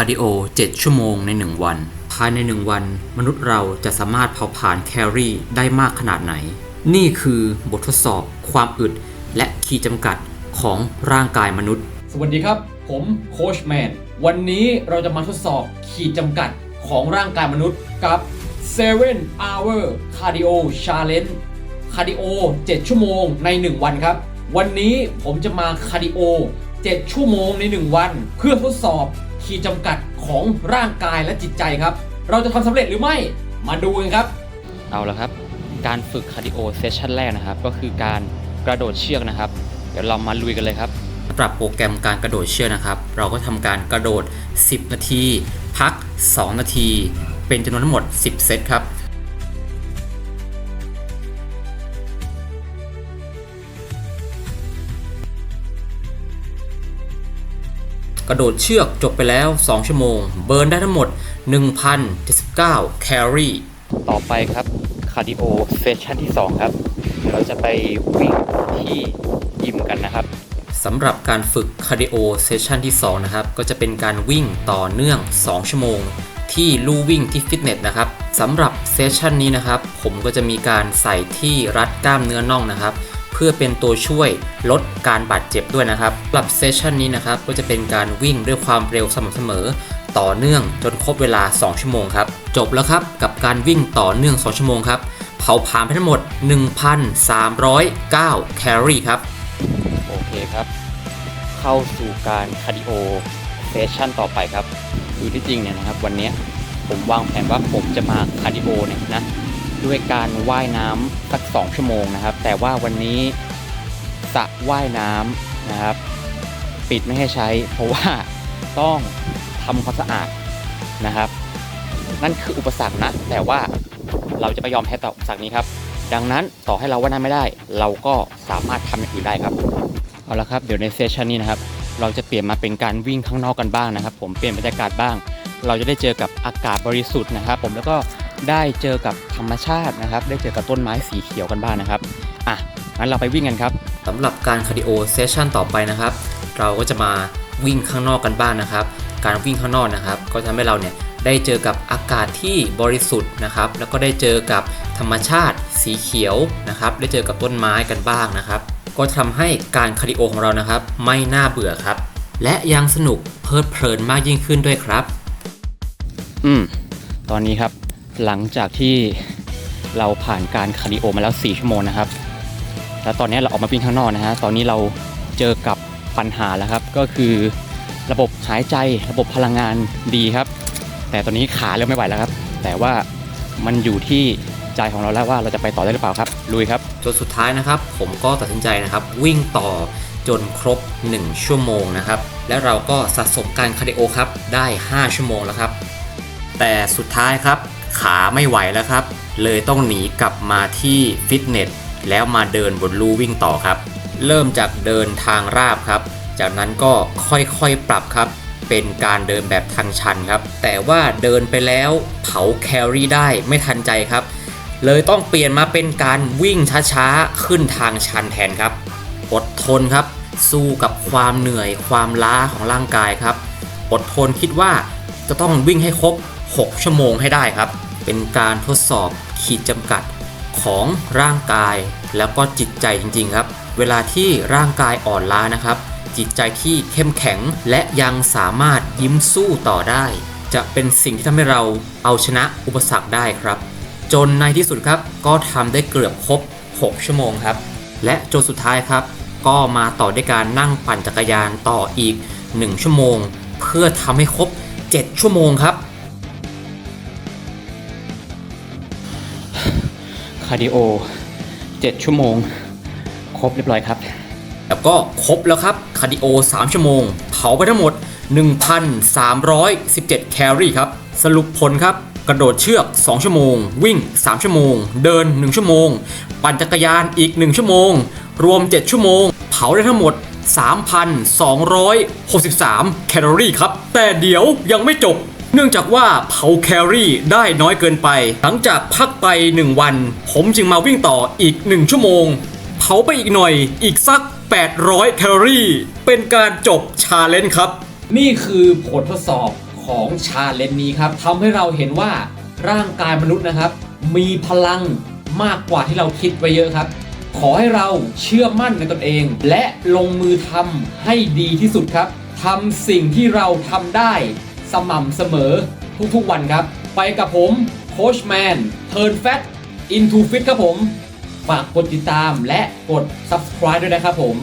าร์ดิโอ 7 ชั่วโมงใน 1 วัน ภายใน 1 วัน มนุษย์เราจะสามารถเผาผลาญแคลอรี่ได้มากขนาดไหน นี่คือบททดสอบความอึด และขีดจำกัดของร่างกายมนุษย์ สวัสดีครับ ผมโคชแมน วันนี้เราจะมาทดสอบขีดจำกัดของร่างกายมนุษย์กับ7 hour cardio challenge คาร์ดิโอ 7 ชั่วโมงใน 1 วันครับ วันนี้ผมจะมาคาร์ดิโอ 7 ชั่วโมงใน 1 วัน เพื่อทดสอบ ขีดจำกัดของร่างกายและจิตใจครับ เราจะทำสำเร็จหรือไม่มาดูกันครับ เอาละครับ การฝึกคาร์ดิโอเซสชันแรกนะครับ ก็คือการกระโดดเชือกนะครับ เดี๋ยวเรามาลุยกันเลยครับสำหรับโปรแกรมการกระโดดเชือกนะครับ เราก็ทำการกระโดด 10 นาที พัก 2 นาที เป็นจำนวนทั้งหมด 10 เซตครับ กระโดดเชือกจบไปแล้ว 2 ชั่วโมง เบิร์นได้ทั้งหมด 1,079 แคลอรี่ ต่อไปครับ คาร์ดิโอเซสชันที่ 2 ครับ เราจะไปวิ่งที่ยิมกันนะครับสำหรับการฝึกคาร์ดิโอเซสชันที่ 2 นะครับ ก็จะเป็นการวิ่งต่อเนื่อง 2 ชั่วโมง ที่ลู่วิ่งที่ฟิตเนสนะครับสำหรับเซสชันนี้นะครับ ผมก็จะมีการใส่ที่รัดกล้ามเนื้อน่องนะครับเพื่อเป็นตัวช่วยลดการบาดเจ็บด้วยนะครับสำหรับเซสชันนี้นะครับก็จะเป็นการวิ่งด้วยความเร็วสม่ำเสมอ ต่อเนื่องจนครบเวลา 2 ชั่วโมงครับ จบแล้วครับกับการวิ่งต่อเนื่อง 2 ชั่วโมงครับเผาผลาญไปทั้งหมด 1,309 แคลอรี่ครับโอเคครับ เข้าสู่การคาร์ดิโอเซสชันต่อไปครับ คือที่จริงเนี่ยนะครับ วันนี้ผมวางแผนว่าผมจะมาคาร์ดิโอเนี่ยนะ ด้วยการว่ายน้ำสัก 2 ชั่วโมงนะครับ แต่ว่าวันนี้สระว่ายน้ำนะครับ ปิดไม่ให้ใช้ เพราะว่าต้องทำความสะอาดนะครับ นั่นคืออุปสรรคนะ แต่ว่าเราจะไม่ยอมแพ้ต่ออุปสรรคนี้ครับ ดังนั้นต่อให้เราว่ายน้ำไม่ได้ เราก็สามารถทำอย่างอื่นได้ครับเอาละครับเดี๋ยวในเซสชันนี้นะครับเราจะเปลี่ยนมาเป็นการวิ่งข้างนอกกันบ้างนะครับ ผมเปลี่ยนบรรยากาศบ้าง เราจะได้เจอกับอากาศบริสุทธิ์นะครับ ผมแล้วก็ ได้เจอกับธรรมชาตินะครับ ได้เจอกับต้นไม้สีเขียวกันบ้างนะครับ อะ งั้นเราไปวิ่งกันครับสำหรับการคาร์ดิโอเซสชันต่อไปนะครับ เราก็จะมาวิ่งข้างนอกกันบ้างนะครับ การวิ่งข้างนอกนะครับ ก็จะทำให้เราเนี่ยได้เจอกับอากาศที่บริสุทธิ์นะครับ แล้วก็ได้เจอกับธรรมชาติสีเขียวนะครับ ได้เจอกับต้นไม้กันบ้างนะครับ ก็ทำให้การคาร์ดิโอของเรานะครับ ไม่น่าเบื่อครับ และยังสนุกเพลิดเพลินมากยิ่งขึ้นด้วยครับ อืม ตอนนี้ครับ หลังจากที่เราผ่านการคาร์ดิโอมาแล้ว 4 ชั่วโมงนะครับ แล้วตอนนี้เราออกมาวิ่งข้างนอกนะฮะ ตอนนี้เราเจอกับปัญหาแล้วครับ ก็คือระบบหายใจระบบพลังงานดีครับ แต่ตอนนี้ขาเริ่มไม่ไหวแล้วครับ แต่ว่ามันอยู่ที่ใจของเราแล้วว่าเราจะไปต่อได้หรือเปล่าครับลุยครับจนสุดท้ายนะครับ ผมก็ตัดสินใจนะครับ วิ่งต่อจนครบ 1 ชั่วโมงนะครับ และเราก็สะสมการคาร์ดิโอครับได้ 5 ชั่วโมงแล้วครับ แต่สุดท้ายครับ ขาไม่ไหวแล้วครับ เลยต้องหนีกลับมาที่ฟิตเนสแล้วมาเดินบนลู่วิ่งต่อครับ เริ่มจากเดินทางราบครับ จากนั้นก็ค่อยๆปรับครับ เป็นการเดินแบบทางชันครับ แต่ว่าเดินไปแล้วเผาแคลอรี่ได้ไม่ทันใจครับ เลยต้องเปลี่ยนมาเป็นการวิ่งช้าๆขึ้นทางชันแทนครับ อดทนครับ สู้กับความเหนื่อยความล้าของร่างกายครับ อดทนคิดว่าจะต้องวิ่งให้ครบ 6 ชั่วโมงให้ได้ครับ เป็นการทดสอบขีดจำกัดของร่างกาย แล้วก็จิตใจจริง ๆ ครับ เวลาที่ร่างกายอ่อนล้านะครับ จิตใจที่เข้มแข็งและยังสามารถยิ้มสู้ต่อได้ จะเป็นสิ่งที่ทำให้เราเอาชนะอุปสรรคได้ครับ จนในที่สุดครับก็ทำได้เกือบครบ 6 ชั่วโมงครับ และจนสุดท้ายครับ ก็มาต่อด้วยการนั่งปั่นจักรยานต่ออีก 1 ชั่วโมง เพื่อทำให้ครบ 7 ชั่วโมงครับ คาร์ดิโอ 7 ชั่วโมง ครบเรียบร้อยครับ แล้วก็ครบแล้วครับ คาร์ดิโอ 3 ชั่วโมง เผาไปทั้งหมด 1,317 แคลอรี่ครับ สรุปผลครับ กระโดดเชือก 2 ชั่วโมง วิ่ง 3 ชั่วโมง เดิน 1 ชั่วโมง ปั่นจักรยานอีก 1 ชั่วโมง รวม 7 ชั่วโมง เผาได้ทั้งหมด 3,263 แคลอรี่ครับ แต่เดี๋ยวยังไม่จบ เนื่องจากว่าเผาแคลอรี่ได้น้อยเกินไป หลังจากพักไป 1 วัน ผมจึงมาวิ่งต่ออีก 1 ชั่วโมง เผาไปอีกหน่อยอีกสัก 800 แคลอรี่ เป็นการจบชาเลนจ์ครับ นี่คือผลทดสอบขของชาเลนจ์นี้ครับทำให้เราเห็นว่าร่างกายมนุษย์นะครับ มีพลังมากกว่าที่เราคิดไว้เยอะครับ ขอให้เราเชื่อมั่นในตนเอง และลงมือทำให้ดีที่สุดครับทำสิ่งที่เราทำได้ สม่ำเสมอทุกๆวันครับ ไปกับผมโคชแมนเทิร์นแฟตอินทูฟิตครับผม ฝากกดติดตามและกด subscribe ด้วยนะครับผม